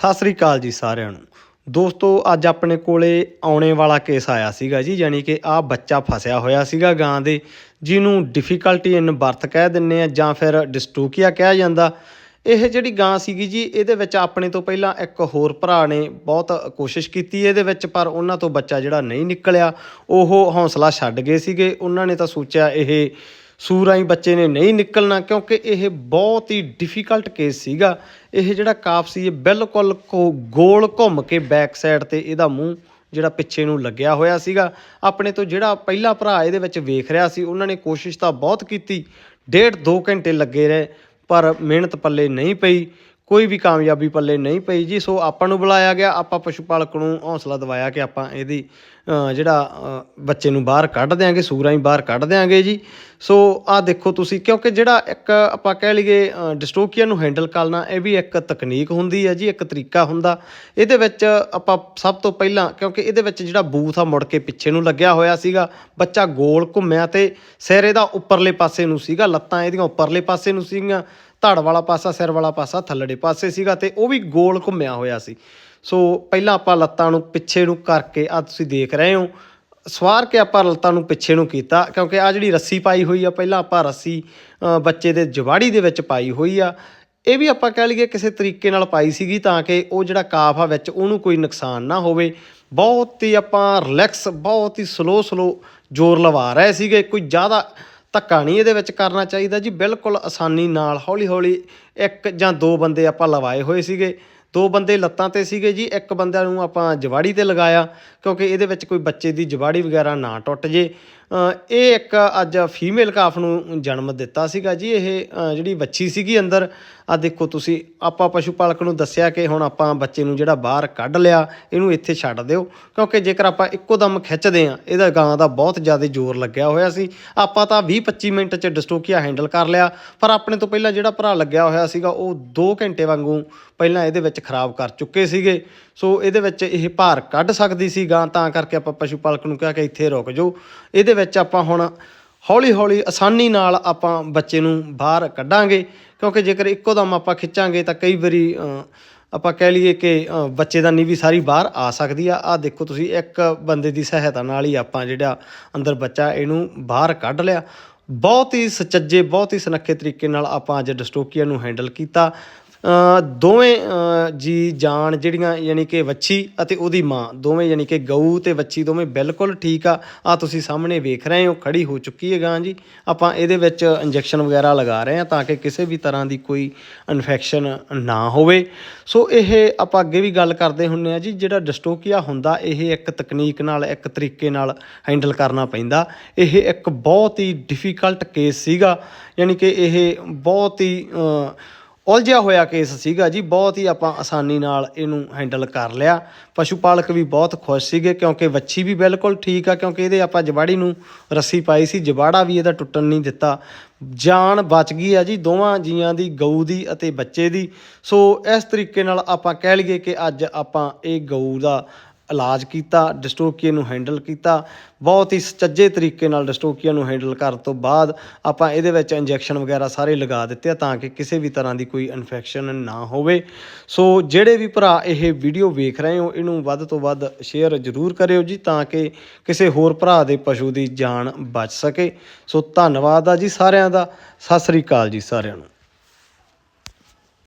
ਸਤਿ ਸ੍ਰੀ ਅਕਾਲ ਜੀ ਸਾਰਿਆਂ ਨੂੰ। ਦੋਸਤੋ, ਅੱਜ ਆਪਣੇ ਕੋਲੇ ਆਉਣੇ ਵਾਲਾ ਕੇਸ ਆਇਆ ਸੀਗਾ ਜੀ, ਯਾਨੀ ਕਿ ਆ ਬੱਚਾ ਫਸਿਆ ਹੋਇਆ ਸੀਗਾ ਗਾਂ ਦੇ, ਜਿਹਨੂੰ ਡਿਫਿਕਲਟੀ ਇਨ ਬਰਥ ਕਹਿ ਦਿੰਨੇ ਆ ਜਾਂ ਫਿਰ ਡਿਸਟੋਕੀਆ ਕਿਹਾ ਜਾਂਦਾ। ਇਹ ਜਿਹੜੀ ਗਾਂ ਸੀਗੀ ਜੀ, ਇਹਦੇ ਵਿੱਚ ਆਪਣੇ ਤੋਂ ਪਹਿਲਾਂ ਇੱਕ ਹੋਰ ਭਰਾ ਨੇ ਬਹੁਤ ਕੋਸ਼ਿਸ਼ ਕੀਤੀ ਇਹਦੇ ਵਿੱਚ, ਪਰ ਉਹਨਾਂ ਤੋਂ ਬੱਚਾ ਜਿਹੜਾ ਨਹੀਂ ਨਿਕਲਿਆ। ਉਹ ਹੌਸਲਾ ਛੱਡ ਗਏ ਸੀਗੇ। ਉਹਨਾਂ ਨੇ ਤਾਂ ਸੋਚਿਆ ਇਹ ਸੂਰਾਂ ਹੀ ਬੱਚੇ ਨੇ ਨਹੀਂ ਨਿਕਲਣਾ ਕਿਉਂਕਿ ਇਹ ਬਹੁਤ ਹੀ ਡਿਫਿਕਲਟ ਕੇਸ ਸੀਗਾ। ਇਹ ਜਿਹੜਾ ਕਾਫ ਸੀ, ਇਹ ਬਿਲਕੁਲ ਕੋ- ਗੋਲ ਘੁੰਮ ਕੇ ਬੈਕ ਸਾਈਡ ਤੇ ਇਹਦਾ ਮੂੰਹ ਜਿਹੜਾ ਪਿੱਛੇ ਨੂੰ ਲੱਗਿਆ ਹੋਇਆ ਸੀਗਾ। ਆਪਣੇ ਤੋਂ ਜਿਹੜਾ ਪਹਿਲਾ ਭਰਾ ਇਹਦੇ ਵਿੱਚ ਵੇਖ ਰਿਹਾ ਸੀ, ਉਹਨਾਂ ਨੇ ਕੋਸ਼ਿਸ਼ ਤਾਂ ਬਹੁਤ ਕੀਤੀ। ਡੇਢ 2 ਘੰਟੇ ਲੱਗੇ ਰਹੇ, ਪਰ ਮਿਹਨਤ ਪੱਲੇ ਨਹੀਂ ਪਈ। ਕੋਈ ਵੀ ਕਾਮਯਾਬੀ ਪੱਲੇ ਨਹੀਂ ਪਈ ਜੀ, ਸੋ ਆਪਾਂ ਨੂੰ ਬੁਲਾਇਆ ਗਿਆ, ਆਪਾਂ ਪਸ਼ੂ ਪਾਲਕ ਨੂੰ ਹੌਸਲਾ ਦਿਵਾਇਆ ਕਿ ਆਪਾਂ ਇਹਦੀ ਜਿਹੜਾ ਬੱਚੇ ਨੂੰ ਬਾਹਰ ਕੱਢ ਦਿਆਂਗੇ, ਸੂਰਾਂ ਹੀ ਬਾਹਰ ਕੱਢ ਦਿਆਂਗੇ ਜੀ। ਸੋ ਆਹ ਦੇਖੋ ਤੁਸੀਂ, ਕਿਉਂਕਿ ਜਿਹੜਾ ਇੱਕ ਆਪਾਂ ਕਹਿ ਲਈਏ ਡਿਸਟੋਕੀਆ ਨੂੰ ਹੈਂਡਲ ਕਰਨਾ, ਇਹ ਵੀ ਇੱਕ ਤਕਨੀਕ ਹੁੰਦੀ ਹੈ ਜੀ, ਇੱਕ ਤਰੀਕਾ ਹੁੰਦਾ। ਇਹਦੇ ਵਿੱਚ ਆਪਾਂ ਸਭ ਤੋਂ ਪਹਿਲਾਂ, ਕਿਉਂਕਿ ਇਹਦੇ ਵਿੱਚ ਜਿਹੜਾ ਬੂਥ ਆ, ਮੁੜ ਕੇ ਪਿੱਛੇ ਨੂੰ ਲੱਗਿਆ ਹੋਇਆ ਸੀਗਾ, ਬੱਚਾ ਗੋਲ ਘੁੰਮਿਆ ਤੇ ਸਿਰ ਇਹਦਾ ਉੱਪਰਲੇ ਪਾਸੇ ਨੂੰ ਸੀਗਾ, ਲੱਤਾਂ ਇਹਦੀਆਂ ਉੱਪਰਲੇ ਪਾਸੇ ਨੂੰ ਸੀਗੀਆਂ। ਧੜ ਵਾਲਾ ਪਾਸਾ, ਸਿਰ ਵਾਲਾ ਪਾਸਾ, ਥੱਲੜੇ ਪਾਸੇ ਸੀਗਾ ਤੇ ਉਹ ਵੀ ਗੋਲ ਘੁੰਮਿਆ ਹੋਇਆ ਸੀ। ਸੋ ਪਹਿਲਾਂ ਆਪਾਂ ਲੱਤਾਂ ਨੂੰ ਪਿੱਛੇ ਨੂੰ ਕਰਕੇ ਆ ਤੁਸੀਂ ਦੇਖ ਰਹੇ ਹੋ। ਸਵਾਰ ਕੇ ਆਪਾਂ ਲੱਤਾਂ ਨੂੰ ਪਿੱਛੇ ਨੂੰ ਕੀਤਾ ਕਿਉਂਕਿ ਆ ਜਿਹੜੀ ਰੱਸੀ ਪਾਈ ਹੋਈ ਆ, ਪਹਿਲਾਂ ਆਪਾਂ ਰੱਸੀ ਬੱਚੇ ਦੇ ਜਵਾੜੀ ਦੇ ਵਿੱਚ ਪਾਈ ਹੋਈ ਆ। ਇਹ ਵੀ ਆਪਾਂ ਕਹਿ ਲਈਏ ਕਿਸੇ ਤਰੀਕੇ ਨਾਲ ਪਾਈ ਸੀਗੀ ਤਾਂ ਕਿ ਉਹ ਜਿਹੜਾ ਕਾਫ ਆ ਵਿੱਚ ਉਹਨੂੰ ਕੋਈ ਨੁਕਸਾਨ ਨਾ ਹੋਵੇ। ਬਹੁਤ ਹੀ ਆਪਾਂ ਰਿਲੈਕਸ ਬਹੁਤ ਹੀ ਸਲੋ ਸਲੋ ਜ਼ੋਰ ਲਵਾ ਰਹੇ ਸੀਗੇ। ਕੋਈ ਜ਼ਿਆਦਾ ਧੱਕਾ ਨਹੀਂ ਇਹਦੇ ਵਿੱਚ ਕਰਨਾ ਚਾਹੀਦਾ ਜੀ, ਬਿਲਕੁਲ ਆਸਾਨੀ ਨਾਲ ਹੌਲੀ ਹੌਲੀ ਇੱਕ ਜਾਂ ਦੋ ਬੰਦੇ ਆਪਾਂ ਲਵਾਏ ਹੋਏ ਸੀਗੇ। ਦੋ ਬੰਦੇ ਲੱਤਾਂ ਤੇ ਸੀਗੇ ਜੀ, ਇੱਕ ਬੰਦਿਆਂ ਨੂੰ ਆਪਾਂ ਜਵਾੜੀ ਤੇ ਲਗਾਇਆ, ਕਿਉਂਕਿ ਇਹਦੇ ਵਿੱਚ ਕੋਈ ਬੱਚੇ ਦੀ ਜਵਾੜੀ ਵਗੈਰਾ ਨਾ ਟੁੱਟ ਜੇ। ਇਹ ਇੱਕ ਅੱਜ ਫੀਮੇਲ ਕਾਫ ਨੂੰ ਜਨਮ ਦਿੱਤਾ ਸੀਗਾ ਜੀ, ਇਹ ਜਿਹੜੀ ਬੱਚੀ ਸੀਗੀ ਅੰਦਰ ਆ ਦੇਖੋ ਤੁਸੀਂ, ਆਪਾਂ ਪਸ਼ੂ ਪਾਲਕ ਨੂੰ ਦੱਸਿਆ ਕਿ ਹੁਣ ਆਪਾਂ ਬੱਚੇ ਨੂੰ ਜਿਹੜਾ ਬਾਹਰ ਕੱਢ ਲਿਆ, ਇਹਨੂੰ ਇੱਥੇ ਛੱਡ ਦਿਓ, ਕਿਉਂਕਿ ਜੇਕਰ ਆਪਾਂ ਇੱਕੋ ਦਮ ਖਿੱਚਦੇ ਆ ਇਹਦਾ ਗਾਂ ਦਾ ਬਹੁਤ ਜ਼ਿਆਦਾ ਜ਼ੋਰ ਲੱਗਿਆ ਹੋਇਆ ਸੀ। ਆਪਾਂ ਤਾਂ 20-25 ਮਿੰਟ 'ਚ ਡਿਸਟੋਕੀਆ ਹੈਂਡਲ ਕਰ ਲਿਆ, ਪਰ ਆਪਣੇ ਤੋਂ ਪਹਿਲਾਂ ਜਿਹੜਾ ਭਰਾ ਲੱਗਿਆ ਹੋਇਆ ਸੀਗਾ, ਉਹ 2 ਘੰਟੇ ਵਾਂਗੂ ਪਹਿਲਾਂ ਇਹਦੇ ਵਿੱਚ ਖਰਾਬ ਕਰ ਚੁੱਕੇ ਸੀਗੇ। ਸੋ ਇਹਦੇ ਵਿੱਚ ਇਹ ਭਾਰ ਕੱਢ ਸਕਦੀ ਸੀ ਗਾਂ, ਤਾਂ ਕਰਕੇ ਆਪਾਂ ਪਸ਼ੂ ਪਾਲਕ ਨੂੰ ਕਿਹਾ ਕਿ ਇੱਥੇ ਰੁਕ ਜਾਓ। ਇਹਦੇ ਵਿੱਚ ਆਪਾਂ ਹੁਣ ਹੌਲੀ ਹੌਲੀ ਆਸਾਨੀ ਨਾਲ ਆਪਾਂ ਬੱਚੇ ਨੂੰ ਬਾਹਰ ਕੱਢਾਂਗੇ, ਕਿਉਂਕਿ ਜੇਕਰ ਇੱਕੋ ਦਮ ਆਪਾਂ ਖਿੱਚਾਂਗੇ ਤਾਂ ਕਈ ਵਾਰੀ ਆਪਾਂ ਕਹਿ ਲਈਏ ਕਿ ਬੱਚੇ ਦਾ ਵੀ ਸਾਰੀ ਬਾਹਰ ਆ ਸਕਦੀ ਆ। ਆ ਦੇਖੋ ਤੁਸੀਂ, ਇੱਕ ਬੰਦੇ ਦੀ ਸਹਾਇਤਾ ਨਾਲ ਹੀ ਆਪਾਂ ਜਿਹੜਾ ਅੰਦਰ ਬੱਚਾ ਇਹਨੂੰ ਬਾਹਰ ਕੱਢ ਲਿਆ। ਬਹੁਤ ਹੀ ਸੁਚੱਜੇ, ਬਹੁਤ ਹੀ ਸੁਨੱਖੇ ਤਰੀਕੇ ਨਾਲ ਆਪਾਂ ਅੱਜ ਡਿਸਟੋਕੀਆ ਨੂੰ ਹੈਂਡਲ ਕੀਤਾ। ਦੋਵੇਂ ਜੀ ਜਾਨ ਜਿਹੜੀਆਂ ਯਾਨੀ ਕਿ ਵੱਛੀ ਅਤੇ ਉਹਦੀ ਮਾਂ, ਦੋਵੇਂ ਯਾਨੀ ਕਿ ਗਊ ਤੇ ਵੱਛੀ ਦੋਵੇਂ ਬਿਲਕੁਲ ਠੀਕ ਆ। ਆ ਤੁਸੀਂ ਸਾਹਮਣੇ ਵੇਖ ਰਹੇ ਹੋ, ਖੜੀ ਹੋ ਚੁੱਕੀ ਹੈ ਗਾਂ ਜੀ। ਆਪਾਂ ਇਹਦੇ ਵਿੱਚ ਇੰਜੈਕਸ਼ਨ ਵਗੈਰਾ ਲਗਾ ਰਹੇ ਹਾਂ ਤਾਂ ਕਿ ਕਿਸੇ ਵੀ ਤਰ੍ਹਾਂ ਦੀ ਕੋਈ ਇਨਫੈਕਸ਼ਨ ਨਾ ਹੋਵੇ। ਸੋ ਇਹ ਆਪਾਂ ਅੱਗੇ ਵੀ ਗੱਲ ਕਰਦੇ ਹੁੰਨੇ ਆ ਜੀ, ਜਿਹੜਾ ਡਿਸਟੋਕੀਆ ਹੁੰਦਾ, ਇਹ ਇੱਕ ਤਕਨੀਕ ਨਾਲ, ਇੱਕ ਤਰੀਕੇ ਨਾਲ ਹੈਂਡਲ ਕਰਨਾ ਪੈਂਦਾ। ਇਹ ਇੱਕ ਬਹੁਤ ਹੀ ਡਿਫਿਕਲਟ ਕੇਸ ਸੀਗਾ, ਯਾਨੀ ਕਿ ਇਹ ਬਹੁਤ ਹੀ ਉਲਝਿਆ ਹੋਇਆ ਕੇਸ ਸੀਗਾ ਜੀ, ਬਹੁਤ ਹੀ ਆਪਾਂ ਆਸਾਨੀ ਨਾਲ ਇਹਨੂੰ ਹੈਂਡਲ ਕਰ ਲਿਆ। ਪਸ਼ੂ ਪਾਲਕ ਵੀ ਬਹੁਤ ਖੁਸ਼ ਸੀਗੇ, ਕਿਉਂਕਿ ਵੱਛੀ ਵੀ ਬਿਲਕੁਲ ਠੀਕ ਆ, ਕਿਉਂਕਿ ਇਹਦੇ ਆਪਾਂ ਜਵਾੜੀ ਨੂੰ ਰੱਸੀ ਪਾਈ ਸੀ, ਜਵਾੜਾ ਵੀ ਇਹਦਾ ਟੁੱਟਣ ਨਹੀਂ ਦਿੱਤਾ। ਜਾਨ ਬਚ ਗਈ ਆ ਜੀ, ਦੋਵਾਂ ਜੀਆਂ ਦੀ, ਗਊ ਦੀ ਅਤੇ ਬੱਚੇ ਦੀ। ਸੋ ਇਸ ਤਰੀਕੇ ਨਾਲ ਆਪਾਂ ਕਹਿ ਲਈਏ ਕਿ ਅੱਜ ਆਪਾਂ ਇਹ ਗਊ ਦਾ ਇਲਾਜ ਕੀਤਾ ਡਿਸਟੋਕੀਆ ਨੂੰ ਹੈਂਡਲ ਕੀਤਾ, ਬਹੁਤ ਹੀ ਸੁਚੱਜੇ ਤਰੀਕੇ ਨਾਲ ਡਿਸਟੋਕੀਆ ਨੂੰ ਹੈਂਡਲ ਕਰਨ ਤੋਂ ਬਾਅਦ ਆਪਾਂ ਇਹਦੇ ਵਿੱਚ ਇੰਜੈਕਸ਼ਨ ਵਗੈਰਾ ਸਾਰੇ ਲਗਾ ਦਿੱਤੇ ਆ ਤਾਂ ਕਿ ਕਿਸੇ ਵੀ ਤਰ੍ਹਾਂ ਦੀ ਕੋਈ ਇਨਫੈਕਸ਼ਨ ਨਾ ਹੋਵੇ। ਸੋ ਜਿਹੜੇ ਵੀ ਭਰਾ ਇਹ ਵੀਡੀਓ ਵੇਖ ਰਹੇ ਹੋ, ਇਹਨੂੰ ਵੱਧ ਤੋਂ ਵੱਧ ਸ਼ੇਅਰ ਜ਼ਰੂਰ ਕਰਿਓ ਜੀ ਤਾਂ ਕਿ ਕਿਸੇ ਹੋਰ ਭਰਾ ਦੇ ਪਸ਼ੂ ਦੀ ਜਾਨ ਬਚ ਸਕੇ। ਸੋ ਧੰਨਵਾਦ ਆ ਜੀ ਸਾਰਿਆਂ ਦਾ। ਸਤਿ ਸ੍ਰੀ ਅਕਾਲ ਜੀ ਸਾਰਿਆਂ ਨੂੰ।